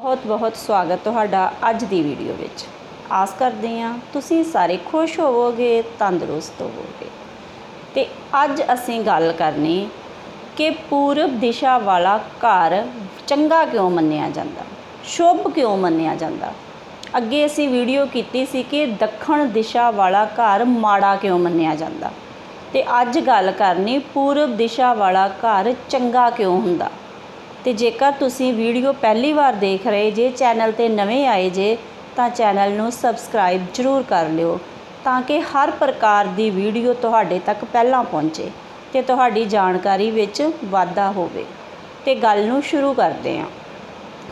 ਬਹੁਤ ਬਹੁਤ ਸਵਾਗਤ ਤੁਹਾਡਾ ਅੱਜ ਦੀ ਵੀਡੀਓ ਵਿੱਚ। ਆਸ ਕਰਦੇ ਹਾਂ ਤੁਸੀਂ ਸਾਰੇ ਖੁਸ਼ ਹੋਵੋਗੇ, ਤੰਦਰੁਸਤ ਹੋਵੋਗੇ। ਤੇ ਅੱਜ ਅਸੀਂ ਗੱਲ ਕਰਨੀ ਕਿ ਪੂਰਬ ਦਿਸ਼ਾ ਵਾਲਾ ਘਰ ਚੰਗਾ ਕਿਉਂ ਮੰਨਿਆ ਜਾਂਦਾ, ਸ਼ੁਭ ਕਿਉਂ ਮੰਨਿਆ ਜਾਂਦਾ? ਅੱਗੇ ਅਸੀਂ ਵੀਡੀਓ ਕੀਤੀ ਸੀ ਕਿ ਦੱਖਣ ਦਿਸ਼ਾ ਵਾਲਾ ਘਰ ਮਾੜਾ ਕਿਉਂ ਮੰਨਿਆ ਜਾਂਦਾ? ਤੇ ਅੱਜ ਗੱਲ ਕਰਨੀ ਪੂਰਬ ਦਿਸ਼ਾ ਵਾਲਾ ਘਰ ਚੰਗਾ ਕਿਉਂ ਹੁੰਦਾ? ਤੇ ਜੇਕਰ ਤੁਸੀਂ ਵੀਡੀਓ ਪਹਿਲੀ ਵਾਰ ਦੇਖ ਰਹੇ ਜੇ, ਚੈਨਲ ਤੇ ਨਵੇਂ ਆਏ ਜੇ, ਤਾਂ ਚੈਨਲ ਨੂੰ ਸਬਸਕ੍ਰਾਈਬ ਜ਼ਰੂਰ ਕਰ ਲਿਓ ਤਾਂ ਕਿ ਹਰ ਪ੍ਰਕਾਰ ਦੀ ਵੀਡੀਓ ਤੁਹਾਡੇ ਤੱਕ ਪਹਿਲਾਂ ਪਹੁੰਚੇ ਤੇ ਤੁਹਾਡੀ ਜਾਣਕਾਰੀ ਵਿੱਚ ਵਾਧਾ ਹੋਵੇ। ਤੇ ਗੱਲ ਨੂੰ ਸ਼ੁਰੂ ਕਰਦੇ ਹਾਂ।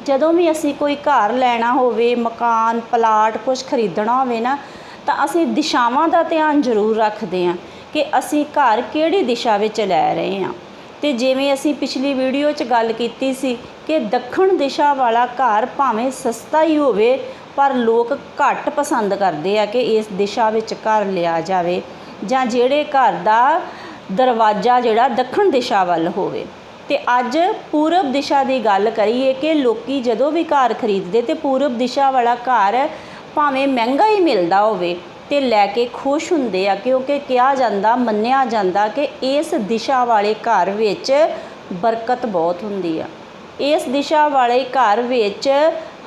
ਜਦੋਂ ਵੀ ਅਸੀਂ ਕੋਈ ਘਰ ਲੈਣਾ ਹੋਵੇ, ਮਕਾਨ, ਪਲਾਟ ਕੁਝ ਖਰੀਦਣਾ ਹੋਵੇ ਨਾ, ਤਾਂ ਅਸੀਂ ਦਿਸ਼ਾਵਾਂ ਦਾ ਧਿਆਨ ਜ਼ਰੂਰ ਰੱਖਦੇ ਹਾਂ ਕਿ ਅਸੀਂ ਘਰ ਕਿਹੜੀ ਦਿਸ਼ਾ ਵਿੱਚ ਲੈ ਰਹੇ ਹਾਂ। ਤੇ ਜਿਵੇਂ ਅਸੀਂ ਪਿਛਲੀ ਵੀਡੀਓ 'ਚ ਗੱਲ ਕੀਤੀ ਸੀ ਕਿ ਦੱਖਣ ਦਿਸ਼ਾ ਵਾਲਾ ਘਰ ਭਾਵੇਂ ਸਸਤਾ ਹੀ ਹੋਵੇ, ਪਰ ਲੋਕ ਘੱਟ ਪਸੰਦ ਕਰਦੇ ਆ ਕਿ ਇਸ ਦਿਸ਼ਾ ਵਿੱਚ ਘਰ ਲਿਆ ਜਾਵੇ ਜਾਂ ਜਿਹੜੇ ਘਰ ਦਾ ਦਰਵਾਜ਼ਾ ਜਿਹੜਾ ਦੱਖਣ ਦਿਸ਼ਾ ਵੱਲ ਹੋਵੇ। ਤੇ ਅੱਜ ਪੂਰਬ ਦਿਸ਼ਾ ਦੀ ਗੱਲ ਕਰੀਏ ਕਿ ਲੋਕੀ ਜਦੋਂ ਵੀ ਘਰ ਖਰੀਦਦੇ ਤੇ ਪੂਰਬ ਦਿਸ਼ਾ ਵਾਲਾ ਘਰ ਭਾਵੇਂ ਮਹਿੰਗਾ ਹੀ ਮਿਲਦਾ ਹੋਵੇ ਤੇ ਲੈ ਕੇ ਖੁਸ਼ ਹੁੰਦੇ ਆ ਕਿਉਂਕਿ ਕਿਹਾ ਜਾਂਦਾ, ਮੰਨਿਆ ਜਾਂਦਾ ਕਿ ਇਸ ਦਿਸ਼ਾ ਵਾਲੇ ਘਰ ਵਿੱਚ ਬਰਕਤ ਬਹੁਤ ਹੁੰਦੀ ਆ। ਇਸ ਦਿਸ਼ਾ ਵਾਲੇ ਘਰ ਵਿੱਚ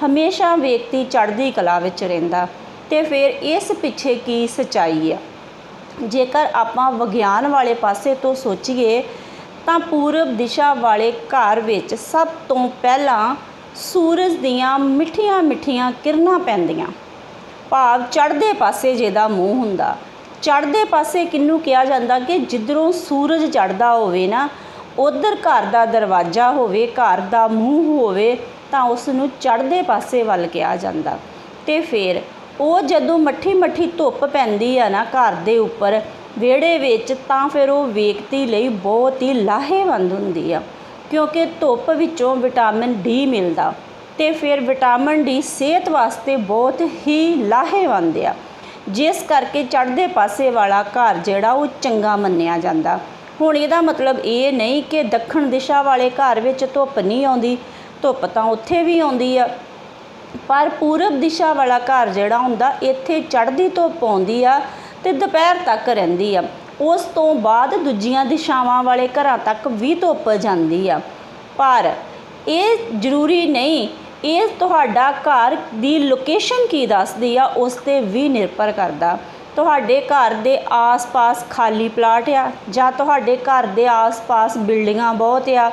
ਹਮੇਸ਼ਾ ਵਿਅਕਤੀ ਚੜ੍ਹਦੀ ਕਲਾ ਵਿੱਚ ਰਹਿੰਦਾ ਤੇ ਫਿਰ ਇਸ ਪਿੱਛੇ ਕੀ ਸਚਾਈ ਆ? ਜੇਕਰ ਆਪਾਂ ਵਿਗਿਆਨ ਵਾਲੇ ਪਾਸੇ ਤੋਂ ਸੋਚੀਏ, ਤਾਂ ਪੂਰਬ ਦਿਸ਼ਾ ਵਾਲੇ ਘਰ ਵਿੱਚ ਸਭ ਤੋਂ ਪਹਿਲਾਂ ਸੂਰਜ ਦੀਆਂ ਮਿੱਠੀਆਂ ਮਿੱਠੀਆਂ ਕਿਰਨਾਂ ਪੈਂਦੀਆਂ। ਭਾਵ ਚੜ੍ਹਦੇ ਪਾਸੇ ਜਿਹਦਾ ਮੂੰਹ ਹੁੰਦਾ। ਚੜ੍ਹਦੇ ਪਾਸੇ ਕਿਹਨੂੰ ਕਿਹਾ ਜਾਂਦਾ ਕਿ ਜਿੱਧਰੋਂ ਸੂਰਜ ਚੜ੍ਹਦਾ ਹੋਵੇ ਨਾ, ਉਧਰ ਘਰ ਦਾ ਦਰਵਾਜ਼ਾ ਹੋਵੇ, ਘਰ ਦਾ ਮੂੰਹ ਹੋਵੇ, ਤਾਂ ਉਸ ਨੂੰ ਚੜ੍ਹਦੇ ਪਾਸੇ ਵੱਲ ਕਿਹਾ ਜਾਂਦਾ। ਤੇ ਫਿਰ ਉਹ ਜਦੋਂ ਮੱਠੀ ਮੱਠੀ ਧੁੱਪ ਪੈਂਦੀ ਆ ਨਾ ਘਰ ਦੇ ਉੱਪਰ, ਵਿਹੜੇ ਵਿੱਚ ਤਾਂ ਫਿਰ ਉਹ ਵਿਅਕਤੀ ਲਈ ਬਹੁਤ ਹੀ ਲਾਹੇਵੰਦ ਹੁੰਦੀ ਆ। ਕਿਉਂਕਿ ਧੁੱਪ ਵਿੱਚੋਂ ਵਿਟਾਮਿਨ ਡੀ ਮਿਲਦਾ। ਤੇ ਫਿਰ ਵਿਟਾਮਿਨ ਡੀ ਸਿਹਤ ਵਾਸਤੇ ਬਹੁਤ ਹੀ ਲਾਹੇਵੰਦ ਆ। ਜਿਸ ਕਰਕੇ ਚੜ੍ਹਦੇ ਪਾਸੇ ਵਾਲਾ ਘਰ ਜਿਹੜਾ ਉਹ ਚੰਗਾ ਮੰਨਿਆ ਜਾਂਦਾ। ਹੁਣ ਇਹਦਾ ਮਤਲਬ ਇਹ ਨਹੀਂ ਕਿ ਦੱਖਣ ਦਿਸ਼ਾ ਵਾਲੇ ਘਰ ਵਿੱਚ ਧੁੱਪ ਨਹੀਂ ਆਉਂਦੀ, ਧੁੱਪ ਤਾਂ ਉੱਥੇ ਵੀ ਆਉਂਦੀ ਆ। ਪਰ ਪੂਰਬ ਦਿਸ਼ਾ ਵਾਲਾ ਘਰ ਜਿਹੜਾ ਹੁੰਦਾ, ਇੱਥੇ ਚੜ੍ਹਦੀ ਧੁੱਪ ਆਉਂਦੀ ਆ ਤੇ ਦੁਪਹਿਰ ਤੱਕ ਰਹਿੰਦੀ ਆ। ਉਸ ਤੋਂ ਬਾਅਦ ਦੂਜੀਆਂ ਦਿਸ਼ਾਵਾਂ ਵਾਲੇ ਘਰਾਂ ਤੱਕ ਵੀ ਧੁੱਪ ਜਾਂਦੀ ਆ। ਪਰ ਇਹ ਜ਼ਰੂਰੀ ਨਹੀਂ ਇਹ ਤੁਹਾਡਾ ਘਰ ਦੀ ਲੋਕੇਸ਼ਨ ਕੀ ਦੱਸਦੀ ਆ, ਉਸ ਤੇ ਵੀ ਨਿਰਭਰ ਕਰਦਾ। ਤੁਹਾਡੇ ਘਰ ਦੇ ਆਸ-ਪਾਸ ਖਾਲੀ ਪਲਾਟ ਆ, ਜਾਂ ਤੁਹਾਡੇ ਘਰ ਦੇ ਆਸ-ਪਾਸ ਬਿਲਡਿੰਗਾਂ ਬਹੁਤ ਆ,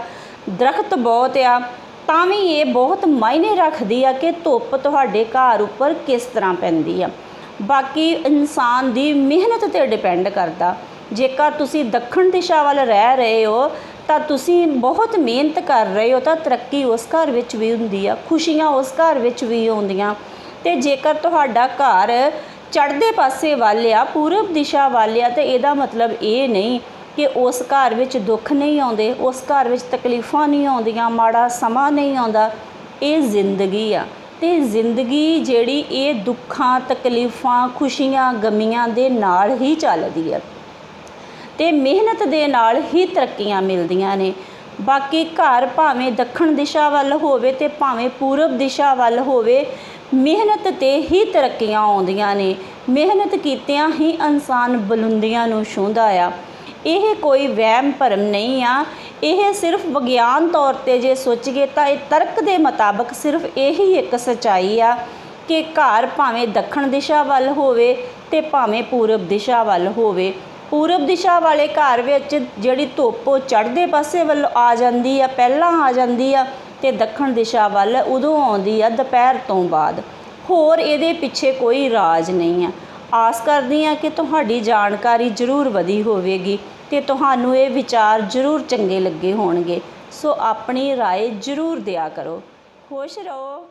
ਦਰਖਤ ਬਹੁਤ ਆ, ਤਾਂ ਵੀ ਇਹ ਬਹੁਤ ਮਾਇਨੇ ਰੱਖਦੀ ਆ ਕਿ ਧੁੱਪ ਤੁਹਾਡੇ ਘਰ ਉੱਪਰ ਕਿਸ ਤਰ੍ਹਾਂ ਪੈਂਦੀ ਆ। ਬਾਕੀ ਇਨਸਾਨ ਦੀ ਮਿਹਨਤ ਤੇ ਡਿਪੈਂਡ ਕਰਦਾ। ਜੇਕਰ ਤੁਸੀਂ ਦੱਖਣ ਦਿਸ਼ਾ ਵੱਲ ਰਹਿ ਰਹੇ ਹੋ ਤਾਂ ਤੁਸੀਂ ਬਹੁਤ ਮਿਹਨਤ ਕਰ ਰਹੇ ਹੋ ਤਾਂ ਤਰੱਕੀ ਉਸ ਘਰ ਵਿੱਚ ਵੀ ਹੁੰਦੀ ਆ, ਖੁਸ਼ੀਆਂ ਉਸ ਘਰ ਵਿੱਚ ਵੀ ਆਉਂਦੀਆਂ। ਤੇ ਜੇਕਰ ਤੁਹਾਡਾ ਘਰ ਚੜ੍ਹਦੇ ਪਾਸੇ ਵੱਲ ਆ, ਪੂਰਬ ਦਿਸ਼ਾ ਵੱਲ ਆ, ਤੇ ਇਹਦਾ ਮਤਲਬ ਇਹ ਨਹੀਂ ਕਿ ਉਸ ਘਰ ਵਿੱਚ ਦੁੱਖ ਨਹੀਂ ਆਉਂਦੇ, ਉਸ ਘਰ ਵਿੱਚ ਤਕਲੀਫਾਂ ਨਹੀਂ ਆਉਂਦੀਆਂ, ਮਾੜਾ ਸਮਾਂ ਨਹੀਂ ਆਉਂਦਾ, ਇਹ ਜ਼ਿੰਦਗੀ ਆ। ਤੇ ਜ਼ਿੰਦਗੀ ਜਿਹੜੀ ਇਹ ਦੁੱਖਾਂ, ਤਕਲੀਫਾਂ, ਖੁਸ਼ੀਆਂ, ਗਮੀਆਂ ਦੇ ਨਾਲ ਹੀ ਚੱਲਦੀ ਆ। ਤੇ ਮਿਹਨਤ ਦੇ ਨਾਲ ਹੀ ਤਰੱਕੀਆਂ ਮਿਲਦੀਆਂ ਨੇ। ਬਾਕੀ ਘਰ ਭਾਵੇਂ ਦੱਖਣ ਦਿਸ਼ਾ ਵੱਲ ਹੋਵੇ ਤੇ ਭਾਵੇਂ ਪੂਰਬ ਦਿਸ਼ਾ ਵੱਲ ਹੋਵੇ, ਮਿਹਨਤ ਤੇ ਹੀ ਤਰੱਕੀਆਂ ਆਉਂਦੀਆਂ ਨੇ। ਮਿਹਨਤ ਕੀਤਿਆਂ ਹੀ ਇਨਸਾਨ ਬੁਲੰਦੀਆਂ ਨੂੰ ਛੂੰਹਦਾ ਆ। ਇਹ ਕੋਈ ਵਹਿਮ ਭਰਮ ਨਹੀਂ ਆ। ਇਹ ਸਿਰਫ ਵਿਗਿਆਨ ਤੌਰ ਤੇ ਜੇ ਸੋਚੀਏ ਤਾਂ ਇਹ ਤਰਕ ਦੇ ਮੁਤਾਬਕ ਸਿਰਫ ਇਹੀ ਇੱਕ ਸਚਾਈ ਆ ਕਿ ਘਰ ਭਾਵੇਂ ਦੱਖਣ ਦਿਸ਼ਾ ਵੱਲ ਹੋਵੇ ਤੇ ਭਾਵੇਂ ਪੂਰਬ ਦਿਸ਼ਾ ਵੱਲ ਹੋਵੇ। ਪੂਰਬ ਦਿਸ਼ਾ ਵਾਲੇ ਘਰ ਵਿੱਚ ਜਿਹੜੀ ਧੁੱਪ ਉਹ ਚੜ੍ਹਦੇ ਪਾਸੇ ਵੱਲ ਆ ਜਾਂਦੀ ਆ ਪਹਿਲਾਂ ਆ ਜਾਂਦੀ ਆ ਤੇ ਦੱਖਣ ਦਿਸ਼ਾ ਵੱਲ ਉਦੋਂ ਆਉਂਦੀ ਆ ਦੁਪਹਿਰ ਤੋਂ ਬਾਅਦ ਹੋਰ ਇਹਦੇ ਪਿੱਛੇ ਕੋਈ ਰਾਜ ਨਹੀਂ ਆ ਆਸ ਕਰਦੀ ਆ ਕਿ ਤੁਹਾਡੀ ਜਾਣਕਾਰੀ ਜ਼ਰੂਰ ਵਧੀ ਹੋਵੇਗੀ ਤੇ ਤੁਹਾਨੂੰ ਇਹ ਵਿਚਾਰ ਜ਼ਰੂਰ ਚੰਗੇ ਲੱਗੇ ਹੋਣਗੇ ਸੋ ਆਪਣੀ رائے ਜ਼ਰੂਰ ਦਿਆ ਕਰੋ ਖੁਸ਼ ਰਹੋ